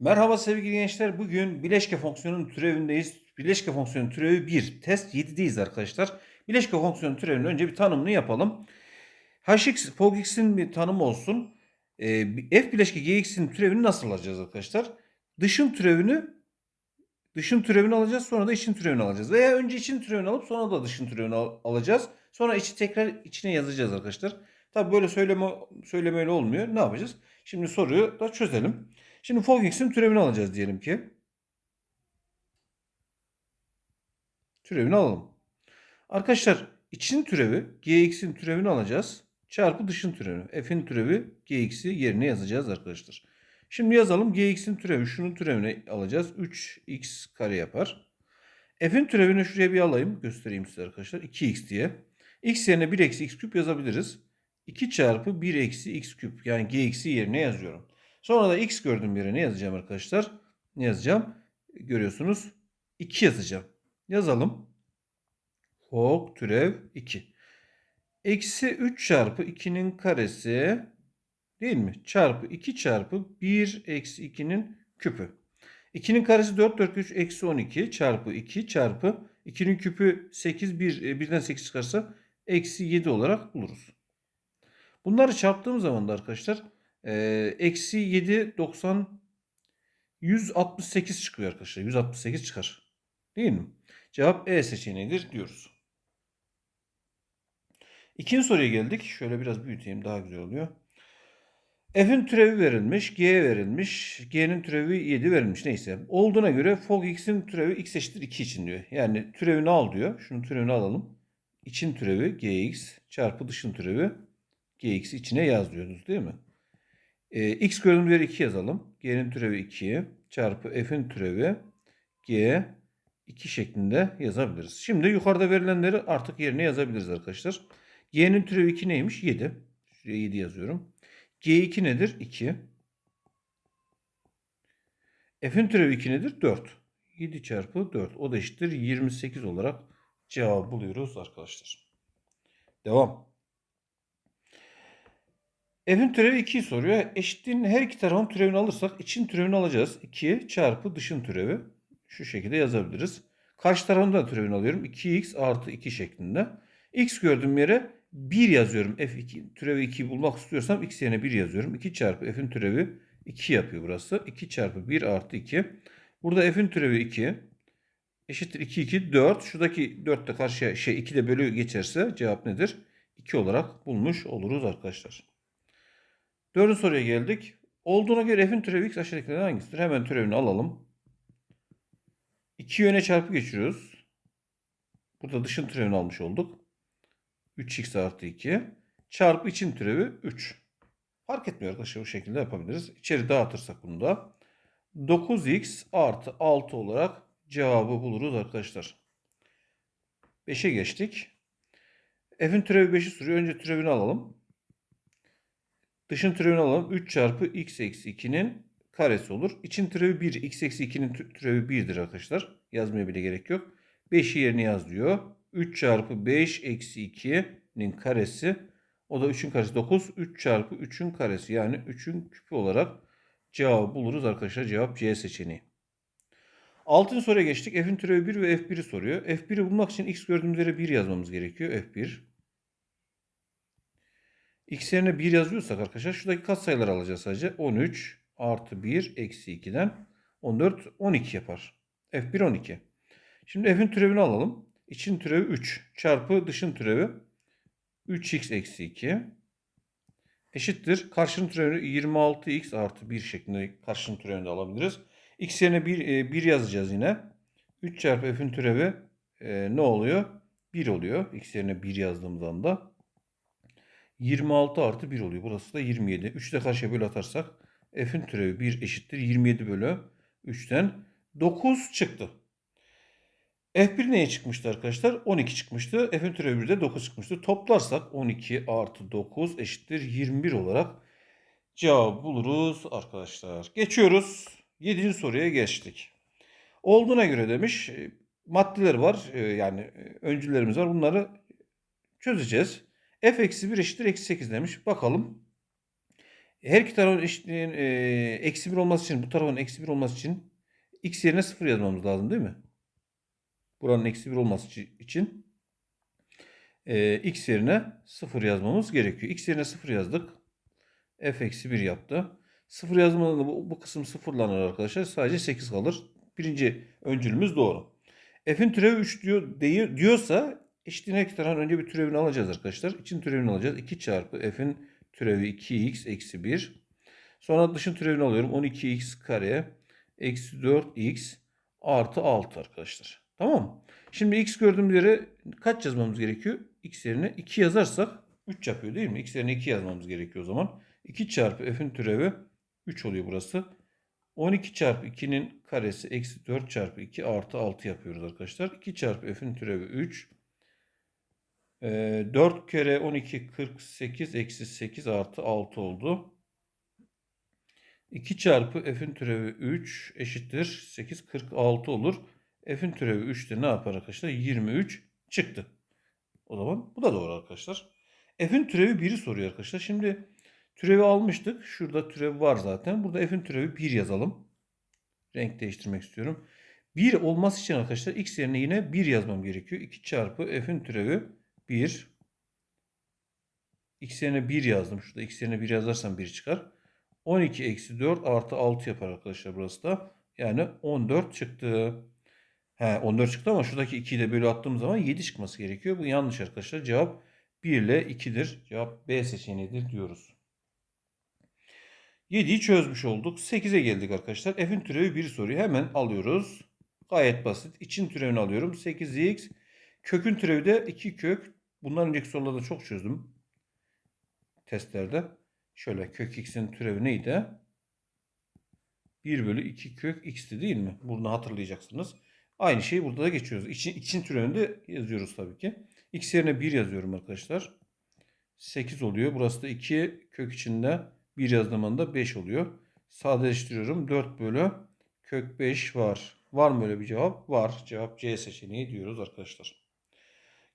Merhaba sevgili gençler. Bugün bileşke fonksiyonun türevindeyiz. Bileşke fonksiyonun türevi 1. Test 7'deyiz arkadaşlar. Bileşke fonksiyonun türevinin önce bir tanımını yapalım. hx, fogx'in bir tanımı olsun. Ee, f bileşke gx'in türevini nasıl alacağız arkadaşlar? Dışın türevini dışın türevini alacağız. Sonra da için türevini alacağız. Veya önce için türevini alıp sonra da dışın türevini al- alacağız. Sonra içi tekrar içine yazacağız arkadaşlar. Tabi böyle söyleme söylemeyle olmuyor. Ne yapacağız? Şimdi soruyu da çözelim. Şimdi fog x'in türevini alacağız diyelim ki. Türevini alalım. Arkadaşlar için türevi gx'in türevini alacağız. Çarpı dışın türevini. F'in türevi gx'i yerine yazacağız arkadaşlar. Şimdi yazalım gx'in türevi şunun türevini alacağız. 3x kare yapar. F'in türevini şuraya bir alayım. Göstereyim size arkadaşlar. 2x diye. x yerine 1 eksi x küp yazabiliriz. 2 çarpı 1 eksi x küp. Yani gx'i yerine yazıyorum. Sonra da x gördüğüm yere ne yazacağım arkadaşlar? Ne yazacağım? Görüyorsunuz 2 yazacağım. Yazalım. Fog türev 2. Eksi 3 çarpı 2'nin karesi değil mi? Çarpı 2 çarpı 1 eksi 2'nin küpü. 2'nin karesi 4 4 3 eksi 12 çarpı 2 çarpı 2'nin küpü 8 1 1'den 8 çıkarsa eksi 7 olarak buluruz. Bunları çarptığım zaman da arkadaşlar Eksi 7 90 168 çıkıyor arkadaşlar. 168 çıkar. Değil mi? Cevap E seçeneğidir diyoruz. İkinci soruya geldik. Şöyle biraz büyüteyim daha güzel oluyor. F'in türevi verilmiş, G verilmiş, G'nin türevi 7 verilmiş neyse. Olduğuna göre fog x'in türevi x eşittir 2 için diyor. Yani türevini al diyor. Şunun türevini alalım. İçin türevi gx çarpı dışın türevi gx içine yaz diyoruz değil mi? E, x gördüğümüz yere 2 yazalım. G'nin türevi 2 çarpı f'in türevi g 2 şeklinde yazabiliriz. Şimdi yukarıda verilenleri artık yerine yazabiliriz arkadaşlar. G'nin türevi 2 neymiş? 7. Şuraya 7 yazıyorum. G2 nedir? 2. F'in türevi 2 nedir? 4. 7 çarpı 4. O da eşittir 28 olarak cevabı buluyoruz arkadaşlar. Devam. F'in türevi 2'yi soruyor. Eşitliğin her iki tarafın türevini alırsak için türevini alacağız. 2 çarpı dışın türevi. Şu şekilde yazabiliriz. Karşı tarafın da türevini alıyorum. 2x artı 2 şeklinde. x gördüğüm yere 1 yazıyorum. F2 türevi 2'yi bulmak istiyorsam x yerine 1 yazıyorum. 2 çarpı f'in türevi 2 yapıyor burası. 2 çarpı 1 artı 2. Burada f'in türevi 2. Eşittir 2 2 4. Şuradaki 4 de karşıya şey 2 de bölü geçerse cevap nedir? 2 olarak bulmuş oluruz arkadaşlar. Dördüncü soruya geldik. Olduğuna göre f'in türevi x aşağıdakilerden hangisidir? Hemen türevini alalım. 2 yöne çarpı geçiriyoruz. Burada dışın türevini almış olduk. 3x artı 2 çarpı için türevi 3. Fark etmiyor arkadaşlar bu şekilde yapabiliriz. İçeri dağıtırsak bunu da 9x artı 6 olarak cevabı buluruz arkadaşlar. 5'e geçtik. F'in türevi 5'i soruyor. Önce türevini alalım. Dışın türevini alalım. 3 çarpı x eksi 2'nin karesi olur. İçin türevi 1. x eksi 2'nin türevi 1'dir arkadaşlar. Yazmaya bile gerek yok. 5'i yerine yaz diyor. 3 çarpı 5 eksi 2'nin karesi. O da 3'ün karesi 9. 3 çarpı 3'ün karesi yani 3'ün küpü olarak cevabı buluruz arkadaşlar. Cevap C seçeneği. Altıncı soruya geçtik. F'in türevi 1 ve F1'i soruyor. F1'i bulmak için x gördüğümüz yere 1 yazmamız gerekiyor. F1. X yerine 1 yazıyorsak arkadaşlar şuradaki katsayıları alacağız sadece. 13 artı 1 eksi 2'den 14 12 yapar. F1 12. Şimdi F'in türevini alalım. İçin türevi 3 çarpı dışın türevi 3x eksi 2 eşittir. Karşının türevini 26x artı 1 şeklinde karşının türevini de alabiliriz. X yerine 1, 1 yazacağız yine. 3 çarpı F'in türevi e, ne oluyor? 1 oluyor. X yerine 1 yazdığımız anda. 26 artı 1 oluyor. Burası da 27. 3'ü de karşıya böl atarsak f'in türevi 1 eşittir 27 bölü 3'ten 9 çıktı. F1 neye çıkmıştı arkadaşlar? 12 çıkmıştı. F'in türevi 1'de 9 çıkmıştı. Toplarsak 12 artı 9 eşittir 21 olarak cevabı buluruz arkadaşlar. Geçiyoruz. 7. soruya geçtik. Olduğuna göre demiş e, maddeler var. e, Yani e, öncülerimiz var. Bunları çözeceğiz f eksi 1 eşittir eksi 8 demiş. Bakalım. Her iki tarafın eşitliğin e, eksi 1 olması için bu tarafın eksi 1 olması için x yerine 0 yazmamız lazım değil mi? Buranın eksi 1 olması için e, x yerine 0 yazmamız gerekiyor. x yerine 0 yazdık. f eksi 1 yaptı. 0 yazmadan da bu, bu kısım sıfırlanır arkadaşlar. Sadece 8 kalır. Birinci öncülümüz doğru. f'in türevi 3 diyor, diyor diyorsa eşitliğin her iki tarafın önce bir türevini alacağız arkadaşlar. İçin türevini alacağız. 2 çarpı f'in türevi 2x eksi 1. Sonra dışın türevini alıyorum. 12x kare eksi 4x artı 6 arkadaşlar. Tamam mı? Şimdi x gördüğümüz yere kaç yazmamız gerekiyor? x yerine 2 yazarsak 3 yapıyor değil mi? x yerine 2 yazmamız gerekiyor o zaman. 2 çarpı f'in türevi 3 oluyor burası. 12 çarpı 2'nin karesi eksi 4 çarpı 2 artı 6 yapıyoruz arkadaşlar. 2 çarpı f'in türevi 3. Ee, 4 kere 12 48 eksi 8 artı 6 oldu. 2 çarpı f'in türevi 3 eşittir 8 46 olur. F'in türevi 3 de ne yapar arkadaşlar? 23 çıktı. O zaman bu da doğru arkadaşlar. F'in türevi 1'i soruyor arkadaşlar. Şimdi türevi almıştık. Şurada türevi var zaten. Burada f'in türevi 1 yazalım. Renk değiştirmek istiyorum. 1 olması için arkadaşlar x yerine yine 1 yazmam gerekiyor. 2 çarpı f'in türevi 1. X yerine 1 yazdım. Şurada x yerine 1 yazarsam 1 çıkar. 12 eksi 4 artı 6 yapar arkadaşlar burası da. Yani 14 çıktı. He 14 çıktı ama şuradaki 2'yi de böyle attığım zaman 7 çıkması gerekiyor. Bu yanlış arkadaşlar. Cevap 1 ile 2'dir. Cevap B seçeneğidir diyoruz. 7'yi çözmüş olduk. 8'e geldik arkadaşlar. F'in türevi 1 soruyu hemen alıyoruz. Gayet basit. İçin türevini alıyorum. 8x. Kökün türevi de 2 kök. Bundan önceki sorularda çok çözdüm. Testlerde. Şöyle kök x'in türevi neydi? 1 bölü 2 kök x'ti değil mi? Bunu hatırlayacaksınız. Aynı şeyi burada da geçiyoruz. İçin, için türevini de yazıyoruz tabii ki. X yerine 1 yazıyorum arkadaşlar. 8 oluyor. Burası da 2 kök içinde 1 yazdığım anda 5 oluyor. Sadeleştiriyorum. 4 bölü kök 5 var. Var mı öyle bir cevap? Var. Cevap C seçeneği diyoruz arkadaşlar.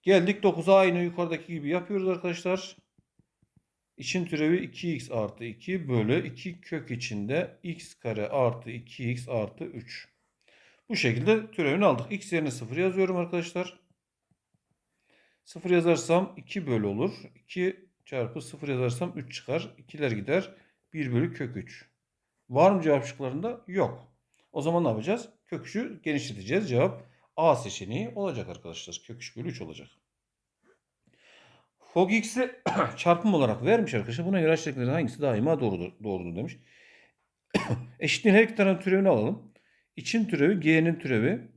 Geldik 9'a aynı yukarıdaki gibi yapıyoruz arkadaşlar. İçin türevi 2x artı 2 bölü 2 kök içinde x kare artı 2x artı 3. Bu şekilde türevini aldık. X yerine 0 yazıyorum arkadaşlar. 0 yazarsam 2 bölü olur. 2 çarpı 0 yazarsam 3 çıkar. 2'ler gider. 1 bölü kök 3. Var mı cevap şıklarında? Yok. O zaman ne yapacağız? Kök 3'ü genişleteceğiz. Cevap A seçeneği olacak arkadaşlar. Kök 3 bölü 3 olacak. Fog x'i çarpım olarak vermiş arkadaşlar. Buna göre aşağıdakilerin hangisi daima doğrudur, doğrudur demiş. Eşitliğin her iki tarafın türevini alalım. İçin türevi g'nin türevi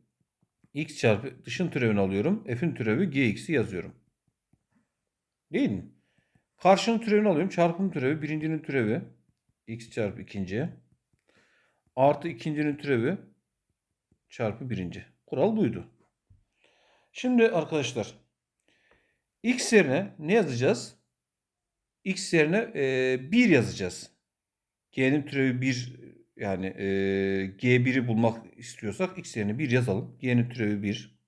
x çarpı dışın türevini alıyorum. F'in türevi gx'i yazıyorum. Değil mi? Karşının türevini alıyorum. Çarpım türevi birincinin türevi x çarpı ikinci artı ikincinin türevi çarpı birinci. Kural buydu. Şimdi arkadaşlar x yerine ne yazacağız? x yerine e, 1 yazacağız. G'nin türevi 1 yani e, G1'i bulmak istiyorsak x yerine 1 yazalım. G'nin türevi 1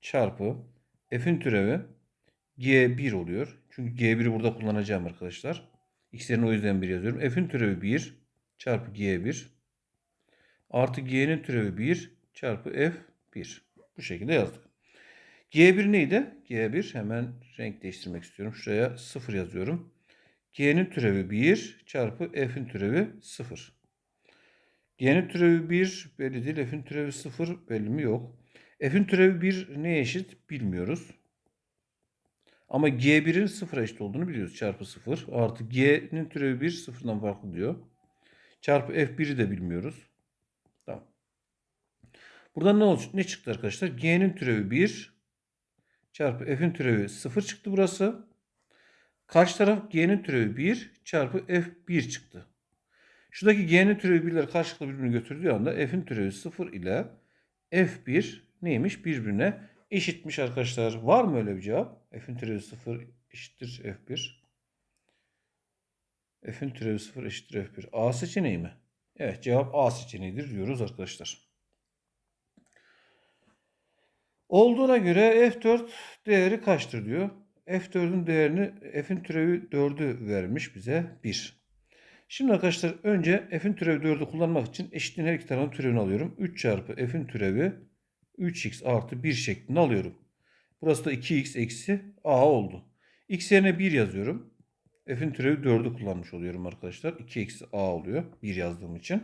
çarpı f'in türevi G1 oluyor. Çünkü G1'i burada kullanacağım arkadaşlar. X yerine o yüzden 1 yazıyorum. F'in türevi 1 çarpı G1 artı G'nin türevi 1 çarpı F1. Bu şekilde yazdık. G1 neydi? G1 hemen renk değiştirmek istiyorum. Şuraya 0 yazıyorum. G'nin türevi 1 çarpı F'in türevi 0. G'nin türevi 1 belli değil. F'in türevi 0 belli mi? Yok. F'in türevi 1 neye eşit? Bilmiyoruz. Ama G1'in 0'a eşit olduğunu biliyoruz. Çarpı 0 artı G'nin türevi 1 sıfırdan farklı diyor. Çarpı F1'i de bilmiyoruz. Buradan ne olacak? Ne çıktı arkadaşlar? G'nin türevi 1 çarpı F'in türevi 0 çıktı burası. Karşı taraf G'nin türevi 1 çarpı F1 çıktı. Şuradaki G'nin türevi 1'ler karşılıklı birbirini götürdüğü anda F'in türevi 0 ile F1 neymiş? Birbirine eşitmiş arkadaşlar. Var mı öyle bir cevap? F'in türevi 0 eşittir F1. F'in türevi 0 eşittir F1. A seçeneği mi? Evet cevap A seçeneğidir diyoruz arkadaşlar. Olduğuna göre F4 değeri kaçtır diyor. F4'ün değerini F'in türevi 4'ü vermiş bize 1. Şimdi arkadaşlar önce F'in türevi 4'ü kullanmak için eşitliğin her iki tarafının türevini alıyorum. 3 çarpı F'in türevi 3x artı 1 şeklinde alıyorum. Burası da 2x eksi a oldu. x yerine 1 yazıyorum. F'in türevi 4'ü kullanmış oluyorum arkadaşlar. 2 eksi a oluyor 1 yazdığım için.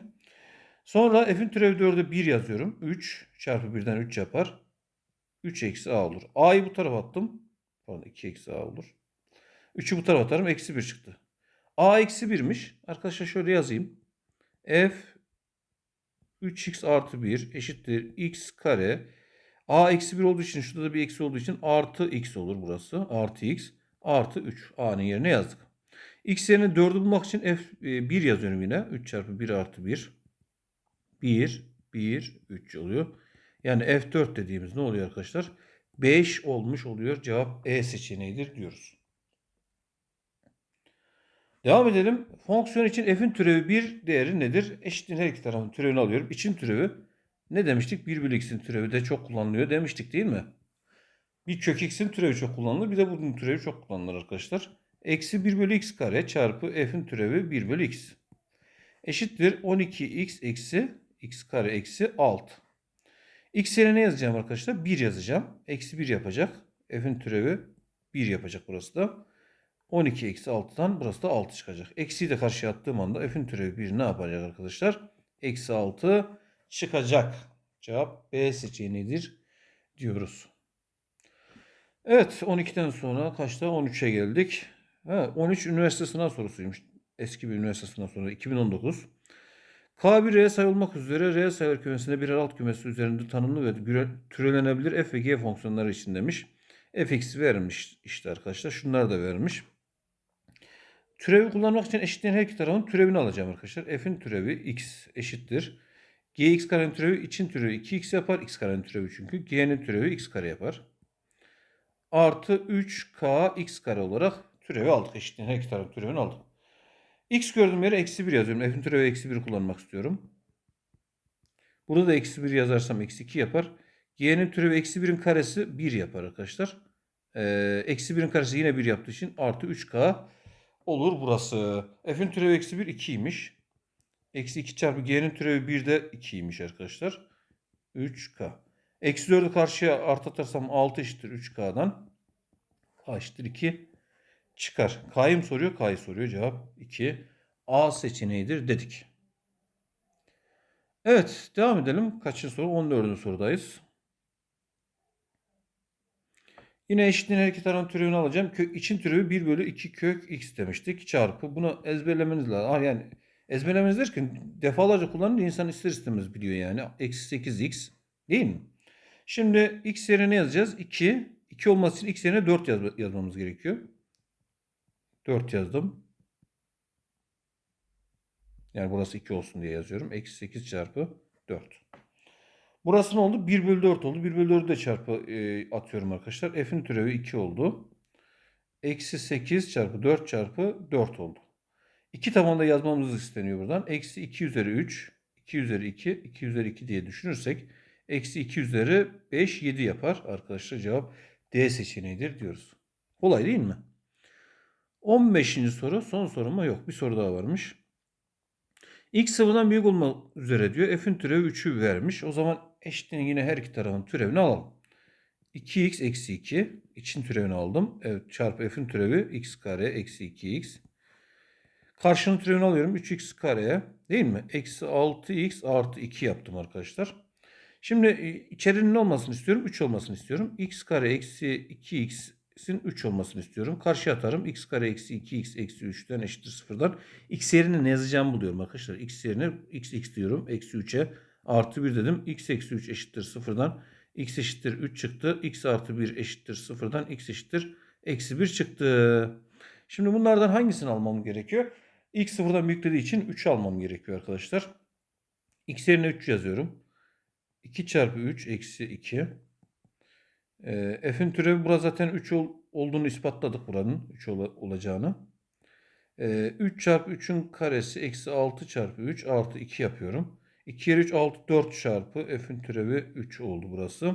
Sonra f'in türevi 4'e 1 yazıyorum. 3 çarpı 1'den 3 yapar. 3 eksi a olur. a'yı bu tarafa attım. Pardon 2 eksi a olur. 3'ü bu tarafa atarım. Eksi 1 çıktı. a eksi 1'miş. Arkadaşlar şöyle yazayım. f 3x artı 1 eşittir x kare. a eksi 1 olduğu için şurada da bir eksi olduğu için artı x olur burası. Artı x artı 3. a'nın yerine yazdık. x yerine 4'ü bulmak için f 1 yazıyorum yine. 3 çarpı 1 artı 1. 1, 1, 3 oluyor. Yani F4 dediğimiz ne oluyor arkadaşlar? 5 olmuş oluyor. Cevap E seçeneğidir diyoruz. Devam edelim. Fonksiyon için f'in türevi 1 değeri nedir? Eşitliğin her iki tarafın türevini alıyorum. İçin türevi ne demiştik? 1 bölü x'in türevi de çok kullanılıyor demiştik değil mi? Bir kök x'in türevi çok kullanılır. Bir de bunun türevi çok kullanılır arkadaşlar. Eksi 1 bölü x kare çarpı f'in türevi 1 bölü x. Eşittir 12x eksi x kare eksi 6. X yerine ne yazacağım arkadaşlar? 1 yazacağım. Eksi 1 yapacak. F'in türevi 1 yapacak burası da. 12 eksi 6'dan burası da 6 çıkacak. Eksiyi de karşıya attığım anda F'in türevi 1 ne yapacak arkadaşlar? Eksi 6 çıkacak. Cevap B seçeneğidir diyoruz. Evet 12'den sonra kaçta? 13'e geldik. Ha, 13 üniversite sınav sorusuymuş. Eski bir üniversite sınav sorusu. 2019. K bir reel sayı olmak üzere reel sayılar kümesinde birer alt kümesi üzerinde tanımlı ve türenebilir f ve g fonksiyonları için demiş. fx vermiş işte arkadaşlar. Şunlar da vermiş. Türevi kullanmak için eşitliğin her iki tarafın türevini alacağım arkadaşlar. f'in türevi x eşittir. gx karenin türevi için türevi 2x yapar. x karenin türevi çünkü. g'nin türevi x kare yapar. Artı 3k x kare olarak türevi aldık. Eşitliğin her iki tarafın türevini aldık. X gördüğüm yere eksi 1 yazıyorum. F'in türevi eksi 1 kullanmak istiyorum. Burada da eksi 1 yazarsam eksi 2 yapar. Y'nin türevi eksi 1'in karesi 1 yapar arkadaşlar. Ee, eksi 1'in karesi yine 1 yaptığı için artı 3K olur burası. F'in türevi eksi 1 2'ymiş. Eksi 2 çarpı G'nin türevi 1 de 2'ymiş arkadaşlar. 3K. Eksi 4'ü karşıya artı atarsam 6 eşittir 3K'dan. K eşittir 2 çıkar. K'yı soruyor? K'yı soruyor. Cevap 2. A seçeneğidir dedik. Evet devam edelim. Kaçıncı soru? 14. sorudayız. Yine eşitliğin her iki tarafın türevini alacağım. Kök için türevi 1 bölü 2 kök x demiştik. Çarpı. Bunu ezberlemeniz lazım. Ah, yani ezberlemeniz derken defalarca kullanınca insan ister istemez biliyor yani. Eksi 8x değil mi? Şimdi x yerine ne yazacağız? 2. 2 olması için x yerine 4 yaz yazmamız gerekiyor. 4 yazdım. Yani burası 2 olsun diye yazıyorum. Eksi 8 çarpı 4. Burası ne oldu? 1 bölü 4 oldu. 1 bölü 4'ü de çarpı e, atıyorum arkadaşlar. F'in türevi 2 oldu. Eksi 8 çarpı 4 çarpı 4 oldu. 2 tabanda yazmamız isteniyor buradan. Eksi 2 üzeri 3, 2 üzeri 2, 2 üzeri 2 diye düşünürsek eksi 2 üzeri 5, 7 yapar. Arkadaşlar cevap D seçeneğidir diyoruz. Kolay değil mi? 15. soru son soru mu? Yok bir soru daha varmış. X sıfırdan büyük olmak üzere diyor. F'in türevi 3'ü vermiş. O zaman eşitliğin yine her iki tarafın türevini alalım. 2x eksi 2. için türevini aldım. Evet çarpı f'in türevi x kare eksi 2x. Karşının türevini alıyorum. 3x kareye değil mi? Eksi 6x artı 2 yaptım arkadaşlar. Şimdi e, içerinin olmasını istiyorum? 3 olmasını istiyorum. x kare eksi 2x x'in 3 olmasını istiyorum. Karşıya atarım. x kare eksi 2x eksi 3'ten eşittir 0'dan. x yerine ne yazacağımı buluyorum arkadaşlar. x yerine x x diyorum. Eksi 3'e artı 1 dedim. x eksi 3 eşittir 0'dan. x eşittir 3 çıktı. x artı 1 eşittir 0'dan. x eşittir eksi 1 çıktı. Şimdi bunlardan hangisini almam gerekiyor? x 0'dan büyük dediği için 3 almam gerekiyor arkadaşlar. x yerine 3 yazıyorum. 2 çarpı 3 eksi 2. E, f'in türevi burada zaten 3 ol, olduğunu ispatladık buranın 3 ol, olacağını. E, 3 çarpı 3'ün karesi eksi 6 çarpı 3 artı 2 yapıyorum. 2 kere 3 6 4 çarpı f'in türevi 3 oldu burası.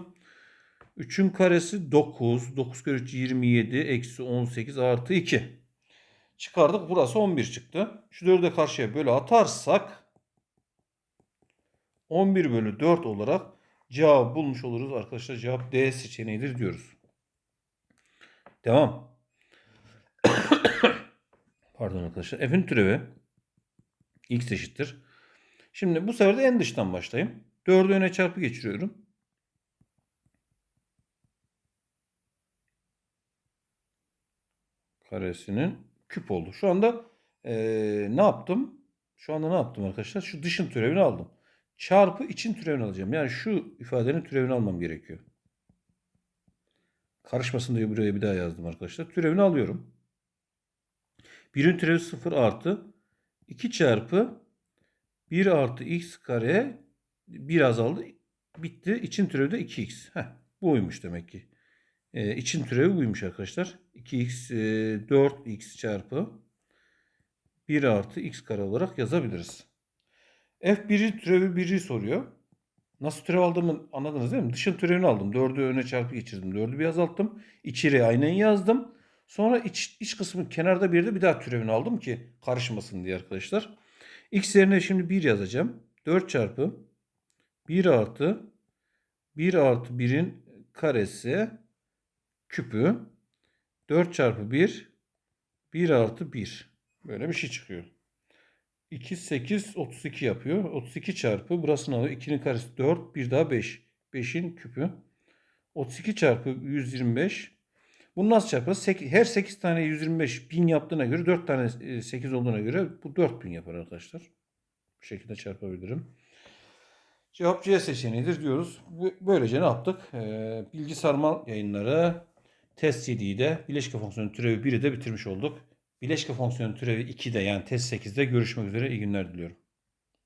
3'ün karesi 9. 9 kere 3 27. Eksi 18 artı 2. Çıkardık. Burası 11 çıktı. Şu 4'e karşıya böyle atarsak 11 bölü 4 olarak cevabı bulmuş oluruz arkadaşlar. Cevap D seçeneğidir diyoruz. Devam. Pardon arkadaşlar. F'in türevi x eşittir. Şimdi bu sefer de en dıştan başlayayım. 4'ü öne çarpı geçiriyorum. Karesinin küp oldu. Şu anda eee, ne yaptım? Şu anda ne yaptım arkadaşlar? Şu dışın türevini aldım. Çarpı için türevini alacağım. Yani şu ifadenin türevini almam gerekiyor. Karışmasın diye buraya bir daha yazdım arkadaşlar. Türevini alıyorum. 1'in türevi 0 artı 2 çarpı 1 artı x kare 1 azaldı. Bitti. İçin türevi de 2x. Heh, bu uymuş demek ki. Ee, için türevi buymuş arkadaşlar. 2x e, 4x çarpı 1 artı x kare olarak yazabiliriz. F1'in türevi 1'i soruyor. Nasıl türev aldığımı anladınız değil mi? Dışın türevini aldım. 4'ü öne çarpı geçirdim. 4'ü bir azalttım. İçeri aynen yazdım. Sonra iç, iç kısmı kenarda bir de bir daha türevini aldım ki karışmasın diye arkadaşlar. X yerine şimdi 1 yazacağım. 4 çarpı 1 artı 1 artı 1'in karesi küpü 4 çarpı 1 1 artı 1. Böyle bir şey çıkıyor. 2, 8, 32 yapıyor. 32 çarpı burasını alıyor. 2'nin karesi 4. Bir daha 5. 5'in küpü. 32 çarpı 125. Bunu nasıl çarparız? Her 8 tane 125 bin yaptığına göre 4 tane e, 8 olduğuna göre bu 4000 yapar arkadaşlar. Bu şekilde çarpabilirim. Cevap C seçeneğidir diyoruz. Böylece ne yaptık? Ee, bilgi sarmal yayınları test 7'yi de bileşke fonksiyonu türevi 1'i de bitirmiş olduk. Bileşke fonksiyonu türevi 2'de yani test 8'de görüşmek üzere. İyi günler diliyorum.